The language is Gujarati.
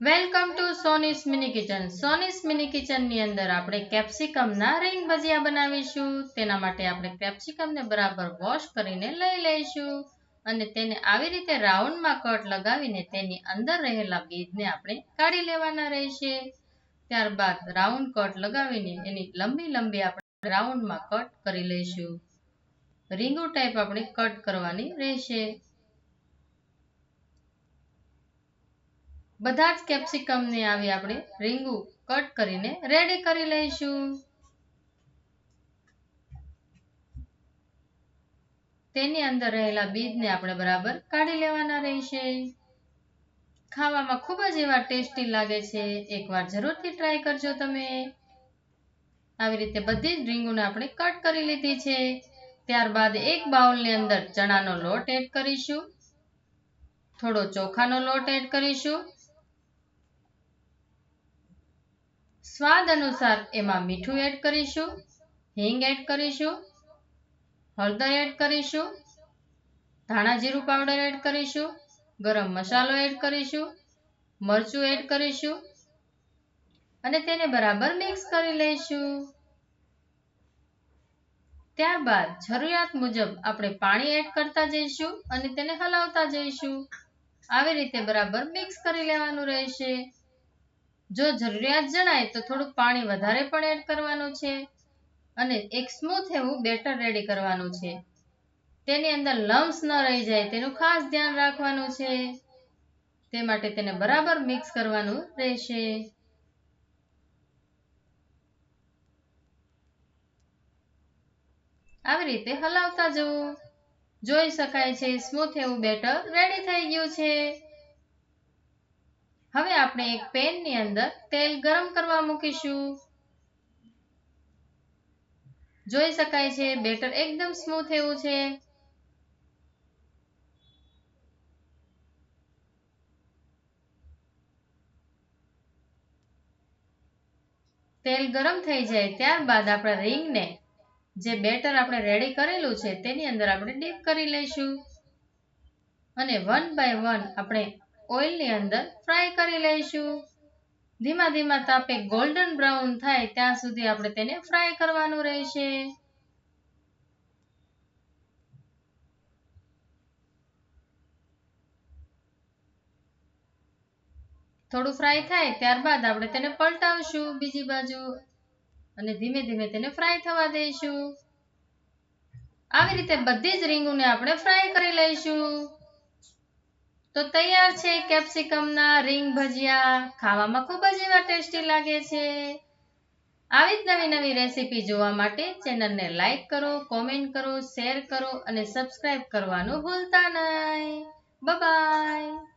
Welcome to Soni's mini kitchen. Soni's mini કિચનની અંદર આપણે કેપ્સિકમના રિંગ ભજીયા બનાવીશું. તેના માટે આપણે કેપ્સિકમને બરાબર વોશ કરીને લઈ લઈશું અને તેને આવી રીતે રાઉન્ડમાં કટ લગાવીને તેની અંદર રહેલા બીજને આપણે કાઢી લેવાના રહેશે. ત્યારબાદ રાઉન્ડ કટ લગાવીને એની લંબી લંબી આપણે રાઉન્ડમાં કટ કરી લઈશું. રીંગુ ટાઈપ આપણે કટ કરવાની રહેશે. બધા જ કેપ્સિકમને આવી આપણે રીંગુ કટ કરીને રેડી કરી લઈશું. તેની અંદર રહેલા બીજને આપણે બરાબર કાઢી લેવાના રહેશે. ખાવામાં ખૂબ જ એવા ટેસ્ટી લાગે છે. એકવાર જરૂરથી ટ્રાય કરજો તમે. આવી રીતે બધી જ રીંગુને આપણે કટ કરી લીધી છે. ત્યારબાદ એક બાઉલની અંદર ચણાનો લોટ એડ કરીશું. થોડો ચોખાનો લોટ એડ કરીશું. સ્વાદ અનુસાર એમાં મીઠું એડ કરીશું, હિંગ એડ કરીશું, હળદર એડ કરીશું, ધાણા જીરું પાવડર એડ કરીશું, ગરમ મસાલો એડ કરીશું, મરચું એડ કરીશું અને તેને બરાબર મિક્સ કરી લઈશું. ત્યારબાદ જરૂરિયાત મુજબ આપણે પાણી એડ કરતા જઈશું અને તેને હલાવતા જઈશું. આવી રીતે બરાબર મિક્સ કરી લેવાનું રહેશે. જો જરૂરિયાત જણાય તો થોડુંક પાણી વધારે પણ એડ કરવાનું છે અને એક સ્મૂથ એવું બેટર રેડી કરવાનું છે. તેની અંદર લમ્સ ન રહી જાય તેનું ખાસ ધ્યાન રાખવાનું છે. તે માટે તેને બરાબર મિક્સ કરવાનું રહેશે. આવી રીતે હલાવતા જવું. જોઈ શકાય છે સ્મૂથ એવું બેટર રેડી થઈ ગયું છે. હવે આપણે એક પેનની અંદર તેલ ગરમ કરવા મૂકીશું. જોઈ શકાય છે, બેટર એકદમ સ્મૂથ એવું છે. તેલ ગરમ થઈ જાય ત્યારબાદ આપણા રીંગને જે બેટર આપણે રેડી કરેલું છે તેની અંદર આપણે ડીપ કરી લઈશું. અને વન બાય વન આપણે ઓઇલની અંદર ફ્રાય કરી લઈશું. ધીમા ધીમા તાપે ગોલ્ડન બ્રાઉન થાય ત્યાં સુધી આપણે તેને ફ્રાય કરવાનું રહેશે. થોડું ફ્રાય થાય ત્યારબાદ આપણે તેને પલટાવશું બીજી બાજુ. અને ધીમે ધીમે તેને ફ્રાય થવા દઈશું. આવી રીતે બધી જ રીંગોને આપણે ફ્રાય કરી લઈશું. તો તૈયાર છે કેપ્સિકમના રીંગ ભજીયા. ખાવામાં ખૂબ જ એવા ટેસ્ટી લાગે છે. આવી જ નવી નવી રેસીપી જોવા માટે ચેનલને લાઈક કરો, કોમેન્ટ કરો, શેર કરો અને સબસ્ક્રાઈબ કરવાનું ભૂલતા નહીં. બાય